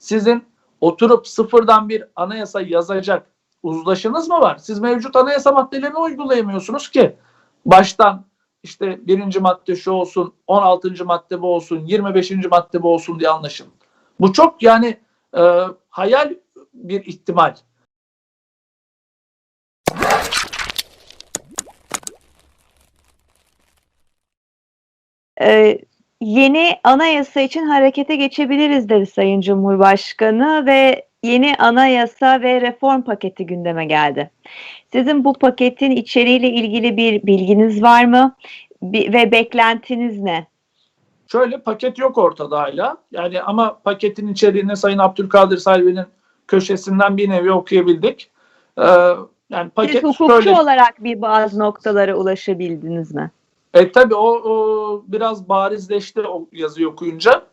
Sizin oturup sıfırdan bir anayasa yazacak uzlaşınız mı var? Siz mevcut anayasa maddelerini uygulayamıyorsunuz ki. Baştan işte birinci madde şu olsun, 16. madde bu olsun, 25. madde bu olsun diye anlaşın. Bu çok yani e, hayal bir ihtimal. Ee, yeni anayasa için harekete geçebiliriz dedi Sayın Cumhurbaşkanı ve yeni anayasa ve reform paketi gündeme geldi. Sizin bu paketin içeriğiyle ilgili bir bilginiz var mı? Ve beklentiniz ne? Şöyle paket yok ortada hala. Yani ama paketin içeriğini Sayın Abdülkadir Selvi'nin köşesinden bir nevi okuyabildik. Ee, yani Siz paket hukukçu şöyle. olarak bir bazı noktalara ulaşabildiniz mi? E tabii o, o biraz barizleşti o yazıyı okuyunca.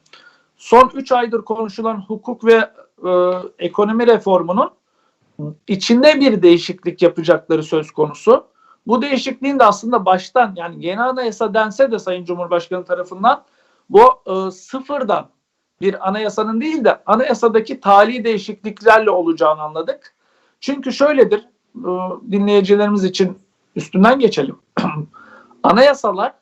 Son 3 aydır konuşulan hukuk ve e, ekonomi reformunun içinde bir değişiklik yapacakları söz konusu. Bu değişikliğin de aslında baştan yani yeni anayasa dense de Sayın Cumhurbaşkanı tarafından bu e, sıfırdan bir anayasanın değil de anayasadaki tali değişikliklerle olacağını anladık. Çünkü şöyledir e, dinleyicilerimiz için üstünden geçelim. Anayasalar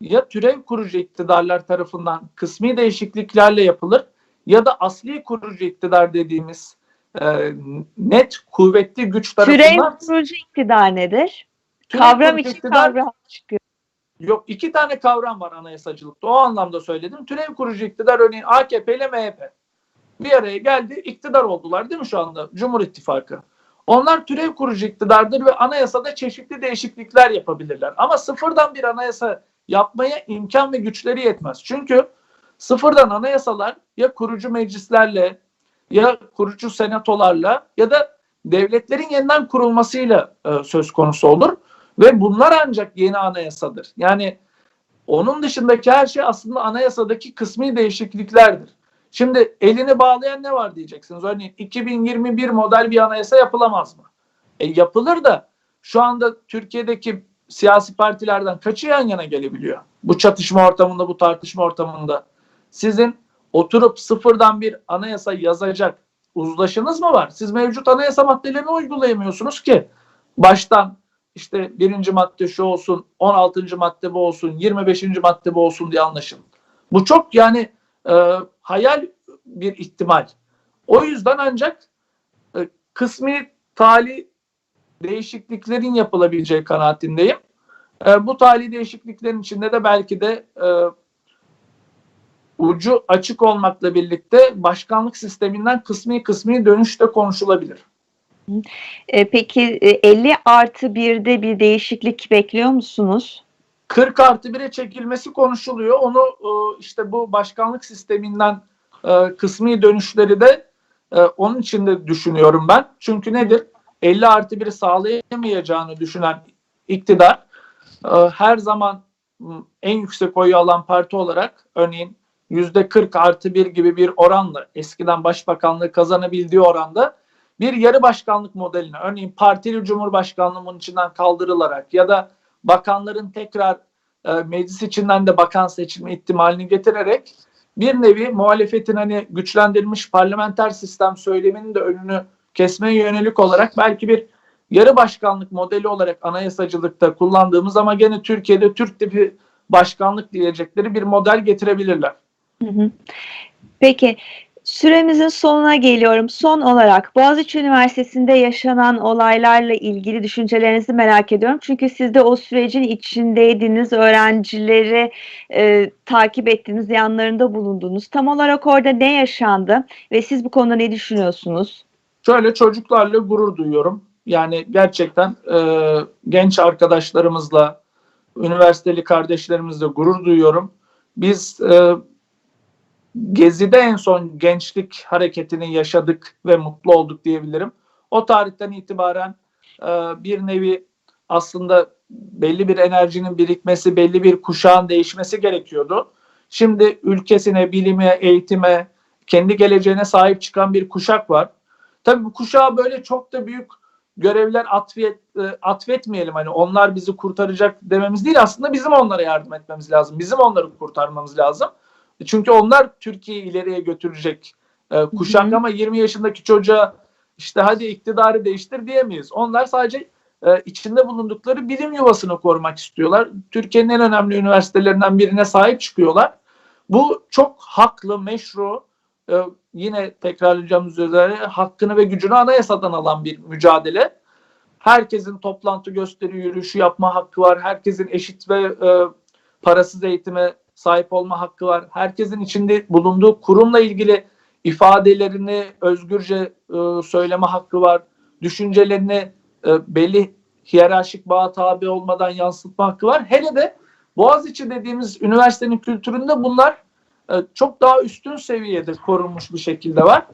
ya türev kurucu iktidarlar tarafından kısmi değişikliklerle yapılır ya da asli kurucu iktidar dediğimiz e, net kuvvetli güç Türev tarafından kurucu iktidar nedir? türev Kavram için iktidar- kavram çıkıyor. Yok iki tane kavram var anayasacılıkta. O anlamda söyledim. Türev kurucu iktidar örneğin AKP ile MHP. Bir araya geldi iktidar oldular değil mi şu anda? Cumhur İttifakı. Onlar türev kurucu ve anayasada çeşitli değişiklikler yapabilirler. Ama sıfırdan bir anayasa yapmaya imkan ve güçleri yetmez. Çünkü sıfırdan anayasalar ya kurucu meclislerle ya kurucu senatolarla ya da devletlerin yeniden kurulmasıyla e, söz konusu olur. Ve bunlar ancak yeni anayasadır. Yani onun dışındaki her şey aslında anayasadaki kısmi değişikliklerdir. Şimdi elini bağlayan ne var diyeceksiniz. Örneğin 2021 model bir anayasa yapılamaz mı? E yapılır da şu anda Türkiye'deki siyasi partilerden kaçı yan yana gelebiliyor? Bu çatışma ortamında, bu tartışma ortamında. Sizin oturup sıfırdan bir anayasa yazacak uzlaşınız mı var? Siz mevcut anayasa maddelerini uygulayamıyorsunuz ki. Baştan işte birinci madde şu olsun, 16. madde bu olsun, 25. madde bu olsun diye anlaşın. Bu çok yani e, hayal bir ihtimal. O yüzden ancak e, kısmi tali değişikliklerin yapılabileceği kanaatindeyim. E, bu tali değişikliklerin içinde de belki de e, ucu açık olmakla birlikte başkanlık sisteminden kısmi kısmi dönüş de konuşulabilir. E, peki e, 50 artı 1'de bir değişiklik bekliyor musunuz? 40 artı 1'e çekilmesi konuşuluyor. Onu e, işte bu başkanlık sisteminden e, kısmi dönüşleri de e, onun için de düşünüyorum ben. Çünkü nedir? 50 artı 1'i sağlayamayacağını düşünen iktidar her zaman en yüksek oyu alan parti olarak örneğin %40 artı 1 gibi bir oranla eskiden başbakanlığı kazanabildiği oranda bir yarı başkanlık modeline örneğin partili cumhurbaşkanlığı bunun içinden kaldırılarak ya da bakanların tekrar e, meclis içinden de bakan seçilme ihtimalini getirerek bir nevi muhalefetin hani güçlendirilmiş parlamenter sistem söyleminin de önünü kesmeye yönelik olarak belki bir yarı başkanlık modeli olarak anayasacılıkta kullandığımız ama gene Türkiye'de Türk tipi başkanlık diyecekleri bir model getirebilirler. Hı hı. Peki süremizin sonuna geliyorum. Son olarak Boğaziçi Üniversitesi'nde yaşanan olaylarla ilgili düşüncelerinizi merak ediyorum. Çünkü siz de o sürecin içindeydiniz, öğrencileri e, takip ettiniz, yanlarında bulundunuz. Tam olarak orada ne yaşandı ve siz bu konuda ne düşünüyorsunuz? Şöyle çocuklarla gurur duyuyorum. Yani gerçekten e, genç arkadaşlarımızla, üniversiteli kardeşlerimizle gurur duyuyorum. Biz e, Gezi'de en son gençlik hareketini yaşadık ve mutlu olduk diyebilirim. O tarihten itibaren e, bir nevi aslında belli bir enerjinin birikmesi, belli bir kuşağın değişmesi gerekiyordu. Şimdi ülkesine, bilime, eğitime, kendi geleceğine sahip çıkan bir kuşak var. Tabii bu kuşağa böyle çok da büyük görevler atfet, e, atfetmeyelim. Hani onlar bizi kurtaracak dememiz değil. Aslında bizim onlara yardım etmemiz lazım. Bizim onları kurtarmamız lazım. Çünkü onlar Türkiye'yi ileriye götürecek e, kuşak Hı hı. ama 20 yaşındaki çocuğa işte hadi iktidarı değiştir diyemeyiz. Onlar sadece e, içinde bulundukları bilim yuvasını korumak istiyorlar. Türkiye'nin en önemli üniversitelerinden birine sahip çıkıyorlar. Bu çok haklı, meşru, e, yine tekrarlayacağımız üzere hakkını ve gücünü anayasadan alan bir mücadele. Herkesin toplantı, gösteri, yürüyüşü yapma hakkı var. Herkesin eşit ve e, parasız eğitime sahip olma hakkı var. Herkesin içinde bulunduğu kurumla ilgili ifadelerini özgürce e, söyleme hakkı var. Düşüncelerini e, belli hiyerarşik bağa tabi olmadan yansıtma hakkı var. Hele de Boğaziçi dediğimiz üniversitenin kültüründe bunlar e, çok daha üstün seviyede korunmuş bir şekilde var.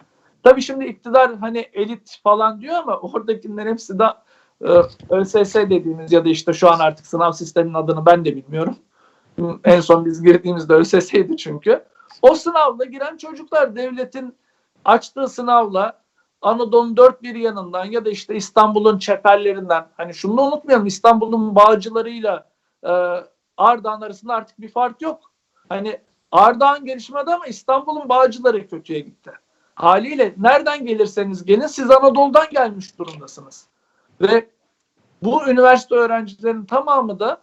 Tabii şimdi iktidar hani elit falan diyor ama oradakilerin hepsi de e, ÖSS dediğimiz ya da işte şu an artık sınav sisteminin adını ben de bilmiyorum. En son biz girdiğimizde ÖSS'ydi çünkü. O sınavla giren çocuklar devletin açtığı sınavla Anadolu'nun dört bir yanından ya da işte İstanbul'un çeperlerinden hani şunu da unutmayalım İstanbul'un bağcılarıyla e, Ardahan arasında artık bir fark yok. Hani Ardahan gelişmedi ama İstanbul'un bağcıları kötüye gitti. Haliyle nereden gelirseniz gelin siz Anadolu'dan gelmiş durumdasınız. Ve bu üniversite öğrencilerinin tamamı da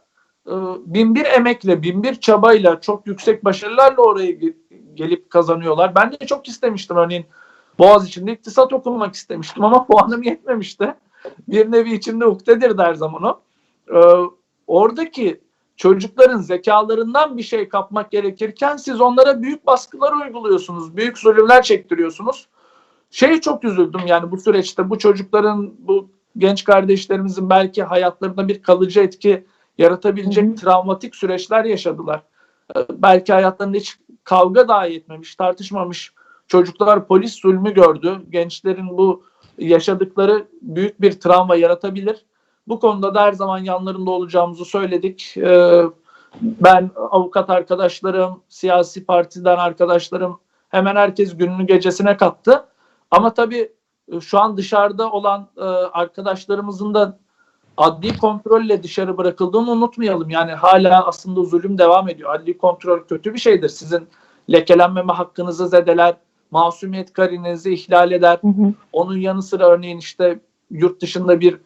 e, bin bir emekle, bin bir çabayla, çok yüksek başarılarla oraya ge- gelip kazanıyorlar. Ben de çok istemiştim örneğin Boğaziçi'nde iktisat okumak istemiştim ama puanım yetmemişti. Bir nevi içinde ukdedir der zaman o. Ee, oradaki çocukların zekalarından bir şey kapmak gerekirken siz onlara büyük baskılar uyguluyorsunuz. Büyük zulümler çektiriyorsunuz. Şey çok üzüldüm yani bu süreçte bu çocukların bu genç kardeşlerimizin belki hayatlarında bir kalıcı etki yaratabilecek Hı hı. travmatik süreçler yaşadılar. Ee, belki hayatlarında hiç kavga dahi etmemiş, tartışmamış çocuklar polis zulmü gördü. Gençlerin bu yaşadıkları büyük bir travma yaratabilir. Bu konuda da her zaman yanlarında olacağımızı söyledik. Ee, ben avukat arkadaşlarım, siyasi partiden arkadaşlarım hemen herkes gününü gecesine kattı. Ama tabii e, şu an dışarıda olan e, arkadaşlarımızın da adli kontrolle dışarı bırakıldığını unutmayalım. Yani hala aslında zulüm devam ediyor. Adli kontrol kötü bir şeydir. Sizin lekelenmeme hakkınızı zedeler, masumiyet karinenizi ihlal eder. Hı hı. Onun yanı sıra örneğin işte yurt dışında bir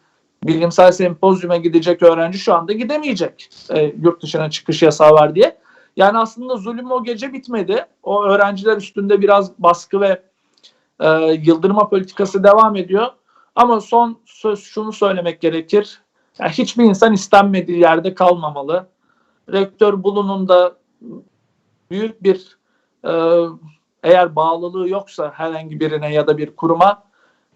bilimsel sempozyuma gidecek öğrenci şu anda gidemeyecek. E, yurt dışına çıkış yasağı var diye. Yani aslında zulüm o gece bitmedi. O öğrenciler üstünde biraz baskı ve e, yıldırma politikası devam ediyor. Ama son söz şunu söylemek gerekir. Yani hiçbir insan istenmediği yerde kalmamalı. Rektör bulunun da büyük bir e, eğer bağlılığı yoksa herhangi birine ya da bir kuruma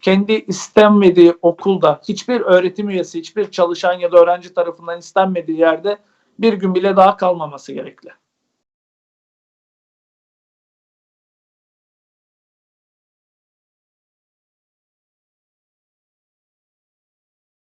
kendi istenmediği okulda hiçbir öğretim üyesi, hiçbir çalışan ya da öğrenci tarafından istenmediği yerde bir gün bile daha kalmaması gerekli.